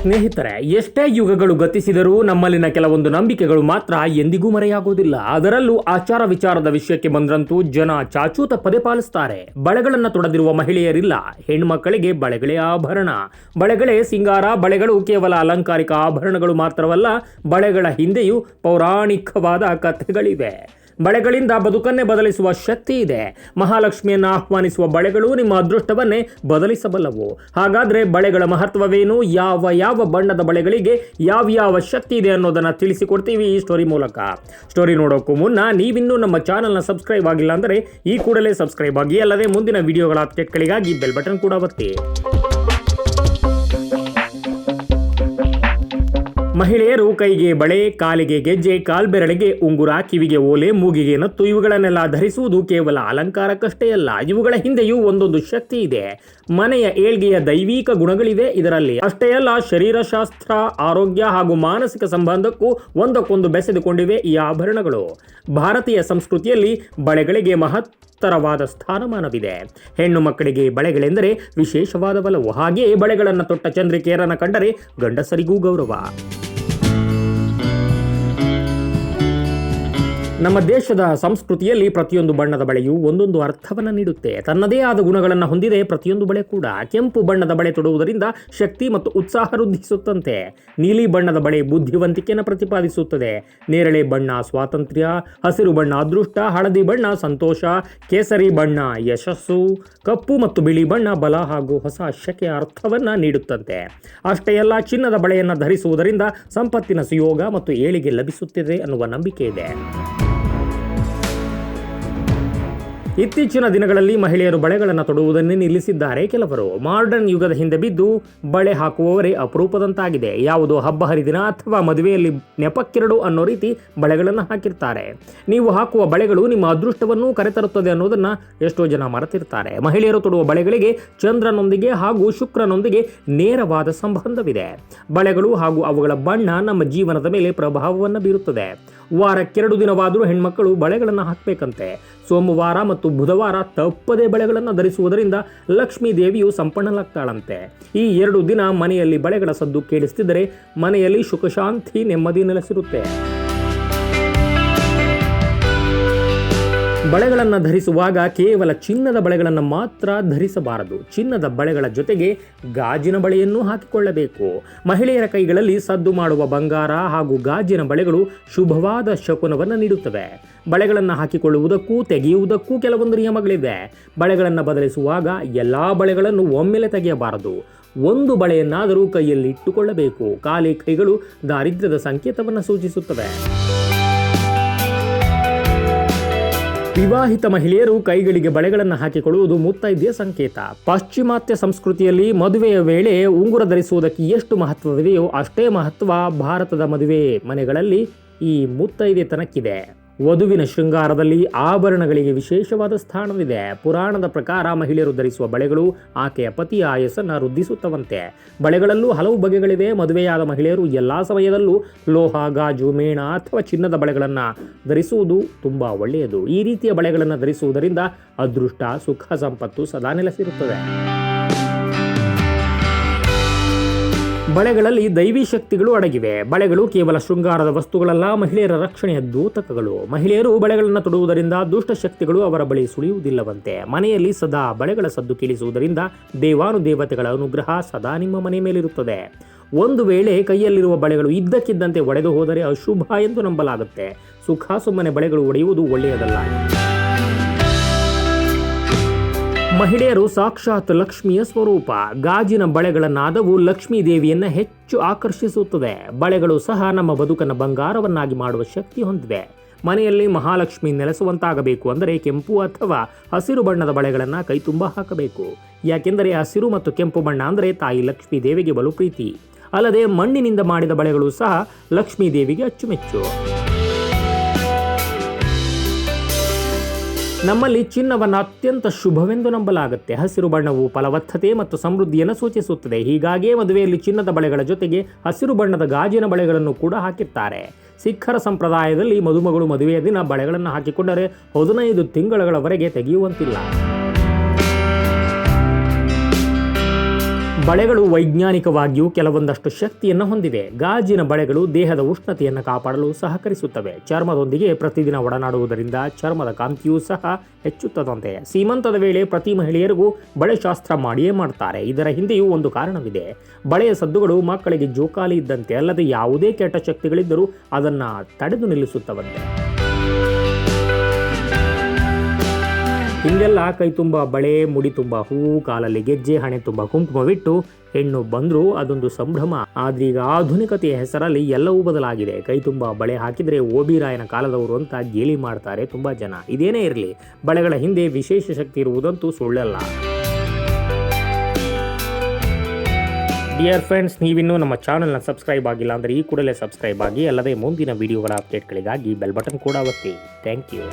ಸ್ನೇಹಿತರೆ, ಎಷ್ಟೇ ಯುಗಗಳು ಗತಿಸಿದರೂ ನಮ್ಮಲ್ಲಿನ ಕೆಲವೊಂದು ನಂಬಿಕೆಗಳು ಮಾತ್ರ ಎಂದಿಗೂ ಮರೆಯಾಗುವುದಿಲ್ಲ. ಅದರಲ್ಲೂ ಆಚಾರ ವಿಚಾರದ ವಿಷಯಕ್ಕೆ ಬಂದ್ರಂತೂ ಜನ ಚಾಚೂ ತಪ್ಪದೆ ಪಾಲಿಸ್ತಾರೆ. ಬಳೆಗಳನ್ನ ತೊಡದಿರುವ ಮಹಿಳೆಯರಿಲ್ಲ. ಹೆಣ್ಮಕ್ಕಳಿಗೆ ಬಳೆಗಳೇ ಆಭರಣ. ಬಳೆಗಳೇ ಸಿಂಗಾರ, ಬಳೆಗಳು ಕೇವಲ ಅಲಂಕಾರಿಕ ಆಭರಣಗಳು ಮಾತ್ರವಲ್ಲ, ಬಳೆಗಳ ಹಿಂದೆಯೂ ಪೌರಾಣಿಕವಾದ ಕಥೆಗಳಿವೆ. ಬಳೆಗಳಿಂದ ಬದುಕನ್ನೇ ಬದಲಿಸುವ ಶಕ್ತಿ ಇದೆ. ಮಹಾಲಕ್ಷ್ಮಿಯನ್ನು ಆಹ್ವಾನಿಸುವ ಬಳೆಗಳು ನಿಮ್ಮ ಅದೃಷ್ಟವನ್ನೇ ಬದಲಿಸಬಲ್ಲವು. ಹಾಗಾದ್ರೆ ಬಳೆಗಳ ಮಹತ್ವವೇನು? ಯಾವ ಯಾವ ಬಣ್ಣದ ಬಳೆಗಳಿಗೆ ಯಾವ ಯಾವ ಶಕ್ತಿ ಇದೆ ಅನ್ನೋದನ್ನ ತಿಳಿಸಿಕೊಡ್ತೀವಿ ಈ ಸ್ಟೋರಿ ಮೂಲಕ. ಸ್ಟೋರಿ ನೋಡೋಕ್ಕೂ ಮುನ್ನ ನೀವಿನ್ನೂ ನಮ್ಮ ಚಾನಲ್ನ ಸಬ್ಸ್ಕ್ರೈಬ್ ಆಗಿಲ್ಲ ಅಂದರೆ ಈ ಕೂಡಲೇ ಸಬ್ಸ್ಕ್ರೈಬ್ ಆಗಿ, ಅಲ್ಲದೆ ಮುಂದಿನ ವಿಡಿಯೋಗಳ ಅಪ್ಡೇಟ್ಗಳಿಗಾಗಿ ಬೆಲ್ ಬಟನ್ ಕೂಡ ಒತ್ತಿ. ಮಹಿಳೆಯರು ಕೈಗೆ ಬಳೆ, ಕಾಲಿಗೆ ಗೆಜ್ಜೆ, ಕಾಲ್ಬೆರಳಿಗೆ ಉಂಗುರ, ಕಿವಿಗೆ ಓಲೆ, ಮೂಗಿಗೆ ನತ್ತು ಇವುಗಳನ್ನೆಲ್ಲ ಧರಿಸುವುದು ಕೇವಲ ಅಲಂಕಾರಕ್ಕಷ್ಟೇ ಅಲ್ಲ, ಇವುಗಳ ಹಿಂದೆಯೂ ಒಂದೊಂದು ಶಕ್ತಿ ಇದೆ. ಮನೆಯ ಏಳ್ಗೆಯ ದೈವಿಕ ಗುಣಗಳಿವೆ ಇದರಲ್ಲಿ. ಅಷ್ಟೇ ಅಲ್ಲ, ಶರೀರಶಾಸ್ತ್ರ, ಆರೋಗ್ಯ ಹಾಗೂ ಮಾನಸಿಕ ಸಂಬಂಧಕ್ಕೂ ಒಂದಕ್ಕೊಂದು ಬೆಸೆದುಕೊಂಡಿವೆ ಈ ಆಭರಣಗಳು. ಭಾರತೀಯ ಸಂಸ್ಕೃತಿಯಲ್ಲಿ ಬಳೆಗಳಿಗೆ ಮಹತ್ತರವಾದ ಸ್ಥಾನಮಾನವಿದೆ. ಹೆಣ್ಣು ಮಕ್ಕಳಿಗೆ ಬಳೆಗಳೆಂದರೆ ವಿಶೇಷವಾದ ಬಲವು ಹಾಗೆಯೇ ಬಳೆಗಳನ್ನು ತೊಟ್ಟ ಚಂದ್ರಿಕೆಯರನ್ನು ಕಂಡರೆ ಗಂಡಸರಿಗೂ ಗೌರವ. ನಮ್ಮ ದೇಶದ ಸಂಸ್ಕೃತಿಯಲ್ಲಿ ಪ್ರತಿಯೊಂದು ಬಣ್ಣದ ಬಳೆಯು ಒಂದೊಂದು ಅರ್ಥವನ್ನು ನೀಡುತ್ತೆ. ತನ್ನದೇ ಆದ ಗುಣಗಳನ್ನು ಹೊಂದಿದೆ ಪ್ರತಿಯೊಂದು ಬಳೆ ಕೂಡ. ಕೆಂಪು ಬಣ್ಣದ ಬಳೆ ತೊಡುವುದರಿಂದ ಶಕ್ತಿ ಮತ್ತು ಉತ್ಸಾಹ ವೃದ್ಧಿಸುತ್ತಂತೆ. ನೀಲಿ ಬಣ್ಣದ ಬಳೆ ಬುದ್ಧಿವಂತಿಕೆಯನ್ನು ಪ್ರತಿಪಾದಿಸುತ್ತದೆ. ನೇರಳೆ ಬಣ್ಣ ಸ್ವಾತಂತ್ರ್ಯ, ಹಸಿರು ಬಣ್ಣ ಅದೃಷ್ಟ, ಹಳದಿ ಬಣ್ಣ ಸಂತೋಷ, ಕೇಸರಿ ಬಣ್ಣ ಯಶಸ್ಸು, ಕಪ್ಪು ಮತ್ತು ಬಿಳಿ ಬಣ್ಣ ಬಲ ಹಾಗೂ ಹೊಸ ಶಕೆಯ ಅರ್ಥವನ್ನು ನೀಡುತ್ತಂತೆ. ಅಷ್ಟೇ ಎಲ್ಲ ಚಿನ್ನದ ಬಳೆಯನ್ನು ಧರಿಸುವುದರಿಂದ ಸಂಪತ್ತಿನ ಸುಯೋಗ ಮತ್ತು ಏಳಿಗೆ ಲಭಿಸುತ್ತದೆ ಅನ್ನುವ ನಂಬಿಕೆ ಇದೆ. ಇತ್ತೀಚಿನ ದಿನಗಳಲ್ಲಿ ಮಹಿಳೆಯರು ಬಳೆಗಳನ್ನು ತೊಡುವುದನ್ನೇ ನಿಲ್ಲಿಸಿದ್ದಾರೆ. ಕೆಲವರು ಮಾಡರ್ನ್ ಯುಗದ ಹಿಂದೆ ಬಿದ್ದು ಬಳೆ ಹಾಕುವವರೇ ಅಪರೂಪದಂತಾಗಿದೆ. ಯಾವುದೋ ಹಬ್ಬ, ಹರಿದಿನ ಅಥವಾ ಮದುವೆಯಲ್ಲಿ ನೆಪಕ್ಕೆರಡು ಅನ್ನೋ ರೀತಿ ಬಳೆಗಳನ್ನು ಹಾಕಿರ್ತಾರೆ. ನೀವು ಹಾಕುವ ಬಳೆಗಳು ನಿಮ್ಮ ಅದೃಷ್ಟವನ್ನು ಕರೆತರುತ್ತದೆ ಅನ್ನೋದನ್ನು ಎಷ್ಟೋ ಜನ ಮರೆತಿರ್ತಾರೆ. ಮಹಿಳೆಯರು ತೊಡುವ ಬಳೆಗಳಿಗೆ ಚಂದ್ರನೊಂದಿಗೆ ಹಾಗೂ ಶುಕ್ರನೊಂದಿಗೆ ನೇರವಾದ ಸಂಬಂಧವಿದೆ. ಬಳೆಗಳು ಹಾಗೂ ಅವುಗಳ ಬಣ್ಣ ನಮ್ಮ ಜೀವನದ ಮೇಲೆ ಪ್ರಭಾವವನ್ನು ಬೀರುತ್ತದೆ. ವಾರಕ್ಕೆರಡು ದಿನವಾದರೂ ಹೆಣ್ಮಕ್ಕಳು ಬಳೆಗಳನ್ನು ಹಾಕಬೇಕಂತೆ. ಸೋಮವಾರ ಮತ್ತು ಬುಧವಾರ ತಪ್ಪದೇ ಬಳೆಗಳನ್ನು ಧರಿಸುವುದರಿಂದ ಲಕ್ಷ್ಮೀ ದೇವಿಯು ಸಂಪನ್ನಲಾಗ್ತಾಳಂತೆ ಈ ಎರಡು ದಿನ ಮನೆಯಲ್ಲಿ ಬಳೆಗಳ ಸದ್ದು ಕೇಳಿಸ್ತಿದ್ದರೆ ಮನೆಯಲ್ಲಿ ಸುಖಶಾಂತಿ ನೆಮ್ಮದಿ ನೆಲೆಸಿರುತ್ತೆ. ಬಳೆಗಳನ್ನು ಧರಿಸುವಾಗ ಕೇವಲ ಚಿನ್ನದ ಬಳೆಗಳನ್ನು ಮಾತ್ರ ಧರಿಸಬಾರದು. ಚಿನ್ನದ ಬಳೆಗಳ ಜೊತೆಗೆ ಗಾಜಿನ ಬಳೆಯನ್ನು ಹಾಕಿಕೊಳ್ಳಬೇಕು. ಮಹಿಳೆಯರ ಕೈಗಳಲ್ಲಿ ಸದ್ದು ಮಾಡುವ ಬಂಗಾರ ಹಾಗೂ ಗಾಜಿನ ಬಳೆಗಳು ಶುಭವಾದ ಶಕುನವನ್ನು ನೀಡುತ್ತವೆ. ಬಳೆಗಳನ್ನು ಹಾಕಿಕೊಳ್ಳುವುದಕ್ಕೂ ತೆಗೆಯುವುದಕ್ಕೂ ಕೆಲವೊಂದು ನಿಯಮಗಳಿವೆ. ಬಳೆಗಳನ್ನು ಬದಲಿಸುವಾಗ ಎಲ್ಲ ಬಳೆಗಳನ್ನು ಒಮ್ಮೆಲೆ ತೆಗೆಯಬಾರದು. ಒಂದು ಬಳೆಯನ್ನಾದರೂ ಕೈಯಲ್ಲಿ ಇಟ್ಟುಕೊಳ್ಳಬೇಕು. ಖಾಲಿ ಕೈಗಳು ದಾರಿದ್ರ್ಯದ ಸಂಕೇತವನ್ನು ಸೂಚಿಸುತ್ತವೆ. ವಿವಾಹಿತ ಮಹಿಳೆಯರು ಕೈಗಳಿಗೆ ಬಳೆಗಳನ್ನು ಹಾಕಿಕೊಳ್ಳುವುದು ಮುತ್ತೈದೆಯ ಸಂಕೇತ. ಪಾಶ್ಚಿಮಾತ್ಯ ಸಂಸ್ಕೃತಿಯಲ್ಲಿ ಮದುವೆಯ ವೇಳೆ ಉಂಗುರ ಧರಿಸುವುದಕ್ಕೆ ಎಷ್ಟು ಮಹತ್ವವಿದೆಯೋ ಅಷ್ಟೇ ಮಹತ್ವ ಭಾರತದ ಮದುವೆ ಮನೆಗಳಲ್ಲಿ ಈ ಮುತ್ತೈದೆತನಕ್ಕಿದೆ. ವಧುವಿನ ಶೃಂಗಾರದಲ್ಲಿ ಆಭರಣಗಳಿಗೆ ವಿಶೇಷವಾದ ಸ್ಥಾನವಿದೆ. ಪುರಾಣದ ಪ್ರಕಾರ ಮಹಿಳೆಯರು ಧರಿಸುವ ಬಳೆಗಳು ಆಕೆಯ ಪತಿಯ ಆಯಸ್ಸನ್ನು ವೃದ್ಧಿಸುತ್ತವಂತೆ. ಬಳೆಗಳಲ್ಲೂ ಹಲವು ಬಗೆಗಳಿವೆ. ಮದುವೆಯಾದ ಮಹಿಳೆಯರು ಎಲ್ಲ ಸಮಯದಲ್ಲೂ ಲೋಹ, ಗಾಜು, ಮೇಣ ಅಥವಾ ಚಿನ್ನದ ಬಳೆಗಳನ್ನು ಧರಿಸುವುದು ತುಂಬ ಒಳ್ಳೆಯದು. ಈ ರೀತಿಯ ಬಳೆಗಳನ್ನು ಧರಿಸುವುದರಿಂದ ಅದೃಷ್ಟ, ಸುಖ, ಸಂಪತ್ತು ಸದಾ ನೆಲೆಸಿರುತ್ತದೆ. ಬಳೆಗಳಲ್ಲಿ ದೈವಿ ಶಕ್ತಿಗಳು ಅಡಗಿವೆ. ಬಳೆಗಳು ಕೇವಲ ಶೃಂಗಾರದ ವಸ್ತುಗಳಲ್ಲ, ಮಹಿಳೆಯರ ರಕ್ಷಣೆಯ ದೂತಕಗಳು ಮಹಿಳೆಯರು ಬಳೆಗಳನ್ನು ತೊಡುವುದರಿಂದ ದುಷ್ಟ ಶಕ್ತಿಗಳು ಅವರ ಬಳಿ ಸುಳಿಯುವುದಿಲ್ಲವಂತೆ. ಮನೆಯಲ್ಲಿ ಸದಾ ಬಳೆಗಳ ಸದ್ದು ಕೇಳಿಸುವುದರಿಂದ ದೇವಾನುದೇವತೆಗಳ ಅನುಗ್ರಹ ಸದಾ ನಿಮ್ಮ ಮನೆ ಮೇಲಿರುತ್ತದೆ. ಒಂದು ವೇಳೆ ಕೈಯಲ್ಲಿರುವ ಬಳೆಗಳು ಇದ್ದಕ್ಕಿದ್ದಂತೆ ಒಡೆದು ಹೋದರೆ ಅಶುಭ ಎಂದು ನಂಬಲಾಗುತ್ತೆ. ಸುಖ ಸುಮ್ಮನೆ ಬಳೆಗಳು ಒಡೆಯುವುದು ಒಳ್ಳೆಯದಲ್ಲ. ಮಹಿಳೆಯರು ಸಾಕ್ಷಾತ್ ಲಕ್ಷ್ಮಿಯ ಸ್ವರೂಪ. ಗಾಜಿನ ಬಳೆಗಳನ್ನಾದವು ಲಕ್ಷ್ಮೀ ದೇವಿಯನ್ನ ಹೆಚ್ಚು ಆಕರ್ಷಿಸುತ್ತದೆ. ಬಳೆಗಳು ಸಹ ನಮ್ಮ ಬದುಕನ್ನು ಬಂಗಾರವನ್ನಾಗಿ ಮಾಡುವ ಶಕ್ತಿ ಹೊಂದಿದೆ ಮನೆಯಲ್ಲಿ ಮಹಾಲಕ್ಷ್ಮಿ ನೆಲೆಸುವಂತಾಗಬೇಕು ಅಂದರೆ ಕೆಂಪು ಅಥವಾ ಹಸಿರು ಬಣ್ಣದ ಬಳೆಗಳನ್ನು ಕೈ ತುಂಬ ಹಾಕಬೇಕು. ಯಾಕೆಂದರೆ ಹಸಿರು ಮತ್ತು ಕೆಂಪು ಬಣ್ಣ ಅಂದರೆ ತಾಯಿ ಲಕ್ಷ್ಮೀ ದೇವಿಗೆ ಬಲು ಪ್ರೀತಿ. ಅಲ್ಲದೆ ಮಣ್ಣಿನಿಂದ ಮಾಡಿದ ಬಳೆಗಳು ಸಹ ಲಕ್ಷ್ಮೀ ದೇವಿಗೆ ಅಚ್ಚುಮೆಚ್ಚು. ನಮ್ಮಲ್ಲಿ ಚಿನ್ನವನ್ನು ಅತ್ಯಂತ ಶುಭವೆಂದು ನಂಬಲಾಗುತ್ತೆ. ಹಸಿರು ಬಣ್ಣವು ಫಲವತ್ತತೆ ಮತ್ತು ಸಮೃದ್ಧಿಯನ್ನು ಸೂಚಿಸುತ್ತದೆ. ಹೀಗಾಗಿಯೇ ಮದುವೆಯಲ್ಲಿ ಚಿನ್ನದ ಬಳೆಗಳ ಜೊತೆಗೆ ಹಸಿರು ಬಣ್ಣದ ಗಾಜಿನ ಬಳೆಗಳನ್ನು ಕೂಡ ಹಾಕಿರ್ತಾರೆ ಸಿಖ್ಖರ ಸಂಪ್ರದಾಯದಲ್ಲಿ ಮದುಮಗಳು ಮದುವೆಯ ದಿನ ಬಳೆಗಳನ್ನು ಹಾಕಿಕೊಂಡರೆ ಹದಿನೈದು ತಿಂಗಳವರೆಗೆ ತೆಗೆಯುವಂತಿಲ್ಲ. ಬಳೆಗಳು ವೈಜ್ಞಾನಿಕವಾಗಿಯೂ ಕೆಲವೊಂದಷ್ಟು ಶಕ್ತಿಯನ್ನು ಹೊಂದಿವೆ. ಗಾಜಿನ ಬಳೆಗಳು ದೇಹದ ಉಷ್ಣತೆಯನ್ನು ಕಾಪಾಡಲು ಸಹಕರಿಸುತ್ತವೆ. ಚರ್ಮದೊಂದಿಗೆ ಪ್ರತಿದಿನ ಒಡನಾಡುವುದರಿಂದ ಚರ್ಮದ ಕಾಂತಿಯೂ ಸಹ ಹೆಚ್ಚುತ್ತದಂತೆ. ಸೀಮಂತದ ವೇಳೆ ಪ್ರತಿ ಮಹಿಳೆಯರಿಗೂ ಬಳೆ ಶಾಸ್ತ್ರ ಮಾಡಿಯೇ ಮಾಡ್ತಾರೆ. ಇದರ ಹಿಂದೆಯೂ ಒಂದು ಕಾರಣವಿದೆ. ಬಳೆಯ ಸದ್ದುಗಳು ಮಕ್ಕಳಿಗೆ ಜೋಕಾಲಿ ಇದ್ದಂತೆ ಅಲ್ಲದೆ ಯಾವುದೇ ಕೆಟ್ಟ ಶಕ್ತಿಗಳಿದ್ದರೂ ಅದನ್ನು ತಡೆದು ನಿಲ್ಲಿಸುತ್ತವಂತೆ. ಹಿಂಗೆಲ್ಲ ಕೈ ತುಂಬ, ಬಳೆ, ಮುಡಿ ತುಂಬ, ಹೂ, ಕಾಲಲ್ಲಿ ಗೆಜ್ಜೆ, ಹಣೆ ತುಂಬ, ಕುಂಕುಮವಿಟ್ಟು ಹೆಣ್ಣು ಬಂದರೂ ಅದೊಂದು ಸಂಭ್ರಮ. ಆದ್ರೀಗ ಆಧುನಿಕತೆಯ ಹೆಸರಲ್ಲಿ ಎಲ್ಲವೂ ಬದಲಾಗಿದೆ. ಕೈ ತುಂಬ, ಬಳೆ ಹಾಕಿದರೆ ಓಬಿರಾಯನ ಕಾಲದವರು ಅಂತ ಗೇಲಿ ಮಾಡ್ತಾರೆ ತುಂಬ ಜನ. ಇದೇನೇ ಇರಲಿ, ಬಳೆಗಳ ಹಿಂದೆ ವಿಶೇಷ ಶಕ್ತಿ ಇರುವುದಂತೂ ಸುಳ್ಳಲ್ಲ. ಡಿಯರ್ ಫ್ರೆಂಡ್ಸ್ ನೀವಿನ್ನೂ ನಮ್ಮ ಚಾನಲ್ನ ಸಬ್ಸ್ಕ್ರೈಬ್ ಆಗಿಲ್ಲ ಅಂದರೆ ಈ ಕೂಡಲೇ ಸಬ್ಸ್ಕ್ರೈಬ್ ಆಗಿ, ಅಲ್ಲದೆ ಮುಂದಿನ ವಿಡಿಯೋಗಳ ಅಪ್ಡೇಟ್ಗಳಿಗಾಗಿ ಬೆಲ್ ಬಟನ್ ಕೂಡ ಒತ್ತಿ. Thank you